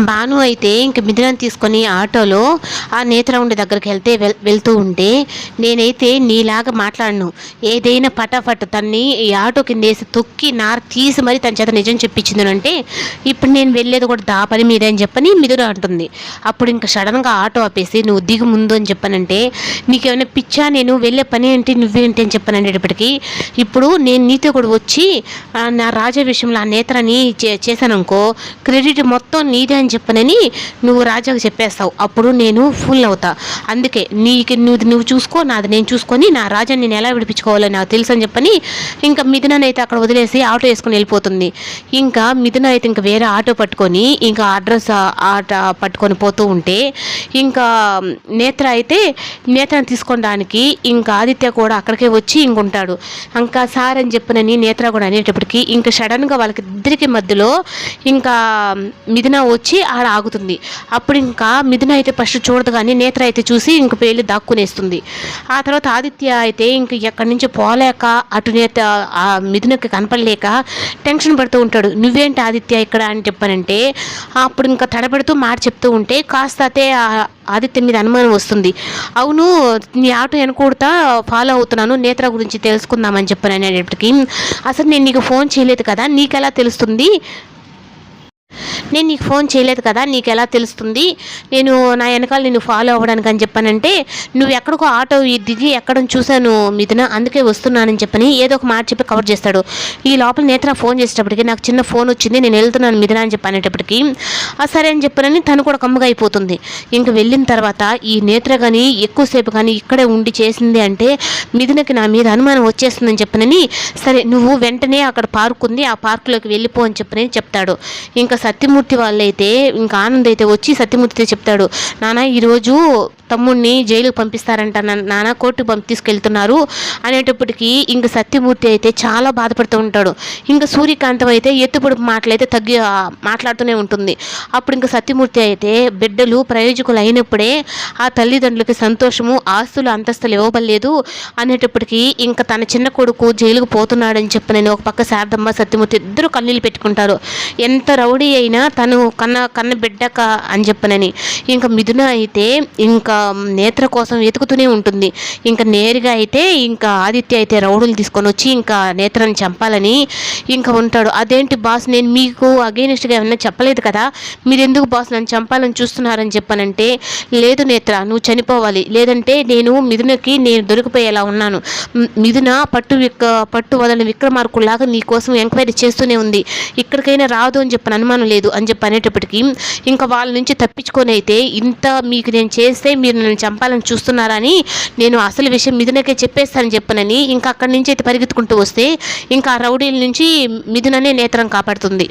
భాను అయితే ఇంక మిథునాన్ని తీసుకొని ఆటోలో ఆ నేత్ర ఉండే దగ్గరికి వెళ్తే వెల్ వెళ్తూ ఉంటే నేనైతే నీలాగా మాట్లాడను. ఏదైనా పటాఫట్ తన్ని ఈ ఆటో కింద వేసి తొక్కి నార తీసి మరి తన చేత నిజం చెప్పించింది అంటే ఇప్పుడు నేను వెళ్ళేది కూడా దా పని మీదే అని చెప్పని మిథున అంటుంది. అప్పుడు ఇంకా సడన్గా ఆటో ఆపేసి నువ్వు దిగు ముందు అని చెప్పానంటే నీకేమైనా పిచ్చా నేను వెళ్ళే పని ఏంటి నువ్వేంటి అని చెప్పానంటేటప్పటికి ఇప్పుడు నేను నీతో కూడా వచ్చి నా రాజా విషయంలో ఆ నేత్రని చే చేశాననుకో క్రెడిట్ మొత్తం నీదే అని చెప్పనని నువ్వు రాజాకు చెప్పేస్తావు. అప్పుడు నేను ఫుల్ అవుతా. అందుకే నీకు నువ్వు నువ్వు చూసుకో నాది నేను చూసుకొని నా రాజాని నేను ఎలా విడిపించుకోవాలో నాకు తెలుసు అని చెప్పని ఇంకా మిథునని అయితే అక్కడ వదిలేసి ఆటో వేసుకొని వెళ్ళిపోతుంది. ఇంకా మిథున అయితే ఇంకా వేరే ఆటో పట్టుకొని ఇంకా అడ్రస్ ఆట పట్టుకొని పోతూ ఉంటే ఇంకా నేత్ర అయితే నేత్రని తీసుకోవడానికి ఇంకా ఆదిత్య కూడా అక్కడికే వచ్చి ఇంకుంటాడు. ఇంకా సార్ అని చెప్పనని నేత్ర కూడా అనేటప్పటికి ఇంకా సడన్గా వాళ్ళకి ఇద్దరికి మధ్యలో ఇంకా మిథున వచ్చి ఆడ ఆగుతుంది. అప్పుడు ఇంకా మిథున అయితే ఫస్ట్ చూడదు కానీ నేత్ర అయితే చూసి ఇంక పేలి దాక్కునేస్తుంది. ఆ తర్వాత ఆదిత్య అయితే ఇంక ఎక్కడి నుంచి పోలేక అటు నేత ఆ మిథునకి కనపడలేక టెన్షన్ పడుతూ ఉంటాడు. నువ్వేంటి ఆదిత్య ఇక్కడ? అని చెప్పానంటే అప్పుడు ఇంకా తడబడుతూ మాట చెప్తూ ఉంటే కాస్త అయితే ఆదిత్య మీద అనుమానం వస్తుంది. అవును నీ ఆటో వెనకూడతా ఫాలో అవుతున్నాను. నేత్ర గురించి తెలుసుకుందామని చెప్పాను అనేటప్పటికి అసలు నేను నీకు ఫోన్ చేయలేదు కదా నీకెలా తెలుస్తుంది? నేను నీకు ఫోన్ చేయలేదు కదా నీకు ఎలా తెలుస్తుంది? నేను నా వెనకాల నేను ఫాలో అవ్వడానికి అని చెప్పానంటే నువ్వు ఎక్కడికో ఆటో దిగి ఎక్కడ చూశాను మిథున అందుకే వస్తున్నానని చెప్పని ఏదో ఒక మాట చెప్పి కవర్ చేస్తాడు. ఈ లోపల నేత్ర ఫోన్ చేసేటప్పటికి నాకు చిన్న ఫోన్ వచ్చింది నేను వెళ్తున్నాను మిథున అని చెప్పనేటప్పటికి సరే అని చెప్పానని తను కూడా కమ్ముగా అయిపోతుంది. ఇంక వెళ్ళిన తర్వాత ఈ నేత్ర కానీ ఎక్కువసేపు కానీ ఇక్కడే ఉండి చేసింది అంటే మిథునకి నా మీద అనుమానం వచ్చేస్తుందని చెప్పనని సరే నువ్వు వెంటనే అక్కడ పార్క్ ఉంది ఆ పార్కులోకి వెళ్ళిపో అని చెప్పనని చెప్తాడు. ఇంకా సత్యమూర్తి వాళ్ళైతే ఇంకా ఆనంద్ అయితే వచ్చి సత్యమూర్తితో చెప్తాడు నాన్న ఈరోజు తమ్ముడిని జైలుకి పంపిస్తారంట నా- నాన్న కోర్టు పంపి తీసుకెళ్తున్నారు. అనేటప్పటికీ ఇంక సత్యమూర్తి అయితే చాలా బాధపడుతూ ఉంటాడు. ఇంకా సూర్యకాంతం అయితే ఎత్తుపొడు మాటలైతే తగ్గి మాట్లాడుతూనే ఉంటుంది. అప్పుడు ఇంకా సత్యమూర్తి అయితే బిడ్డలు ప్రయోజకులు అయినప్పుడే ఆ తల్లిదండ్రులకి సంతోషము ఆస్తులు అంతస్తులు ఇవ్వబడలేదు. అనేటప్పటికీ ఇంకా తన చిన్న కొడుకు జైలుకు పోతున్నాడని చెప్పి నేను ఒక పక్క శారదమ్మ సత్యమూర్తి ఇద్దరు కన్నీళ్ళు పెట్టుకుంటారు. ఎంత రౌడీ అయినా తను కన్న కన్న బిడ్డక అని చెప్పనని. ఇంకా మిథున అయితే ఇంకా నేత్ర కోసం వెతుకుతూనే ఉంటుంది. ఇంకా నేరుగా అయితే ఇంకా ఆదిత్య అయితే రౌడులు తీసుకొని వచ్చి ఇంకా నేత్రని చంపాలని ఇంకా ఉంటాడు. అదేంటి బాస్ నేను మీకు అగేనిస్ట్గా ఏమన్నా చెప్పలేదు కదా? మీరు ఎందుకు బాస్ నన్ను చంపాలని చూస్తున్నారని చెప్పానంటే లేదు నేత్ర నువ్వు చనిపోవాలి. లేదంటే నేను మిథునకి నేను దొరికిపోయేలా ఉన్నాను. మిథున పట్టు విక్క పట్టు వదలని విక్రమార్కుల్లాగా నీ కోసం ఎంక్వైరీ చేస్తూనే ఉంది. ఇక్కడికైనా రాదు అని చెప్పిన అనుమానం లేదు అని చెప్పి అనేటప్పటికీ ఇంకా వాళ్ళ నుంచి తప్పించుకొని అయితే ఇంత మీకు నేను చేస్తే మీరు నన్ను చంపాలని చూస్తున్నారని నేను అసలు విషయం మిథునకే చెప్పేస్తానని చెప్పనని ఇంకా అక్కడి నుంచి అయితే పరిగెత్తుకుంటూ వస్తే ఇంకా రౌడీల నుంచి మిథుననే నేత్రం కాపాడుతుంది.